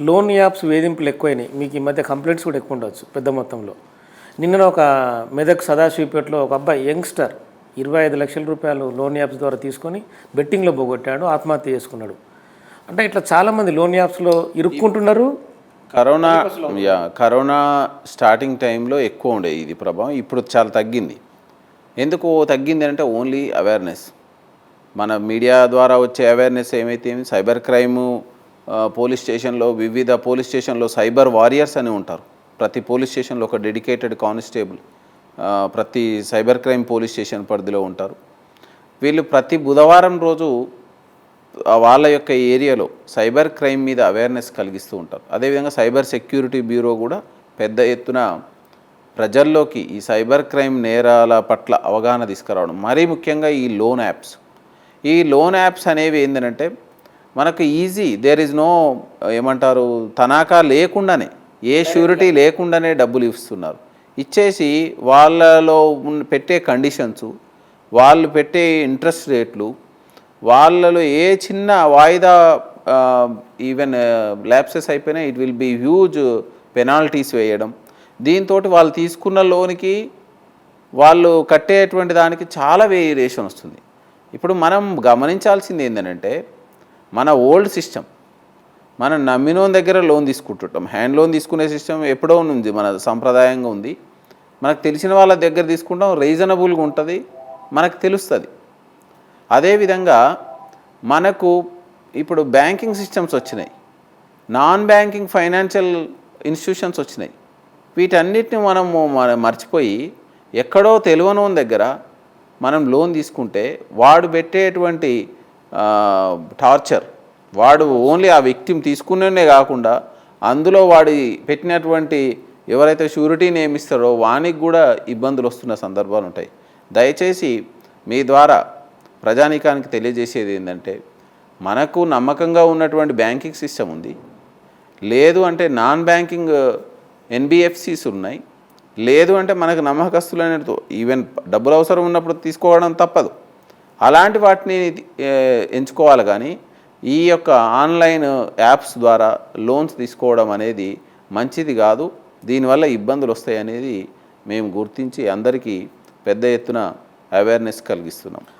Loan apps వేధింపులు ఎక్కువైనాయి. మీకు ఈ మధ్య కంప్లైంట్స్ కూడా ఎక్కువ ఉండవచ్చు పెద్ద మొత్తంలో. నిన్న ఒక మెదక్ సదాశివపేటలో ఒక అబ్బాయి యంగ్స్టర్ ఇరవై ఐదు లక్షల రూపాయలు లోన్ యాప్స్ ద్వారా తీసుకొని బెట్టింగ్లో పోగొట్టాడు ఆత్మహత్య చేసుకున్నాడు. అంటే ఇట్లా చాలామంది లోన్ యాప్స్లో ఇరుక్కుంటున్నారు. కరోనా యా కరోనా స్టార్టింగ్ టైంలో ఎక్కువ ఉండే ఇది ప్రభావం ఇప్పుడు చాలా తగ్గింది. ఎందుకు తగ్గింది అంటే ఓన్లీ అవేర్నెస్. మన మీడియా ద్వారా వచ్చే అవేర్నెస్ ఏమైతే ఏమి సైబర్ క్రైము పోలీస్ స్టేషన్లో వివిధ పోలీస్ స్టేషన్లో సైబర్ వారియర్స్ అని ఉంటారు. ప్రతి పోలీస్ స్టేషన్లో ఒక డెడికేటెడ్ కానిస్టేబుల్ ప్రతి సైబర్ క్రైమ్ పోలీస్ స్టేషన్ పరిధిలో ఉంటారు. వీళ్ళు ప్రతి బుధవారం రోజు వాళ్ళ యొక్క ఏరియాలో సైబర్ క్రైమ్ మీద అవేర్నెస్ కలిగిస్తూ ఉంటారు. అదేవిధంగా సైబర్ సెక్యూరిటీ బ్యూరో కూడా పెద్ద ఎత్తున ప్రజల్లోకి ఈ సైబర్ క్రైమ్ నేరాల పట్ల అవగాహన తీసుకురావడం. మరీ ముఖ్యంగా ఈ లోన్ యాప్స్. ఈ లోన్ యాప్స్ అనేవి ఏంటంటే మనకు ఈజీ దేర్ ఇస్ నో ఏమంటారు తనాకా లేకుండానే ఏ షూరిటీ లేకుండానే డబ్బులు ఇస్తున్నారు. ఇచ్చేసి వాళ్ళలో పెట్టే కండిషన్స్ వాళ్ళు పెట్టే ఇంట్రెస్ట్ రేట్లు వాళ్ళలో ఏ చిన్న వాయిదా ఈవెన్ ల్యాప్సెస్ అయిపోయినా it will be huge penalties వేయడం. దీంతో వాళ్ళు తీసుకున్న లోనికి వాళ్ళు కట్టేటువంటి దానికి చాలా వేరియేషన్ వస్తుంది. ఇప్పుడు మనం గమనించాల్సింది ఏంటంటే మన ఓల్డ్ సిస్టమ్ మనం నమ్మినోని దగ్గర లోన్ తీసుకుంటుంటాం. హ్యాండ్ లోన్ తీసుకునే సిస్టమ్ ఎప్పుడో ఉంది మన సంప్రదాయంగా ఉంది. మనకు తెలిసిన వాళ్ళ దగ్గర తీసుకుంటాం రీజనబుల్గా ఉంటుంది మనకు తెలుస్తుంది. అదేవిధంగా మనకు ఇప్పుడు బ్యాంకింగ్ సిస్టమ్స్ వచ్చినాయి నాన్ బ్యాంకింగ్ ఫైనాన్షియల్ ఇన్స్టిట్యూషన్స్ వచ్చినాయి. వీటన్నిటిని మనము మర్చిపోయి ఎక్కడో తెలియనోని దగ్గర మనం లోన్ తీసుకుంటే వాడు పెట్టేటువంటి టార్చర్. వాడు ఓన్లీ ఆ వ్యక్తిని తీసుకునే కాకుండా అందులో వాడి పెట్టినటువంటి ఎవరైతే షూరిటీ నియమిస్తారో వానికి కూడా ఇబ్బందులు వస్తున్న సందర్భాలు ఉంటాయి. దయచేసి మీ ద్వారా ప్రజానీకానికి తెలియజేసేది ఏంటంటే మనకు నమ్మకంగా ఉన్నటువంటి బ్యాంకింగ్ సిస్టమ్ ఉంది. లేదు అంటే నాన్ బ్యాంకింగ్ ఎన్బిఎఫ్సిస్ ఉన్నాయి. లేదు అంటే మనకు నమ్మకస్తులైన ఈవెన్ డబ్బులు అవసరం ఉన్నప్పుడు తీసుకోవడం తప్పదు. అలాంటి వాటిని ఎంచుకోవాలి కానీ ఈ యొక్క ఆన్లైన్ యాప్స్ ద్వారా లోన్స్ తీసుకోవడం అనేది మంచిది కాదు. దీనివల్ల ఇబ్బందులు వస్తాయి అనేది మేము గుర్తించి అందరికీ పెద్ద ఎత్తున అవేర్నెస్ కలిగిస్తున్నాం.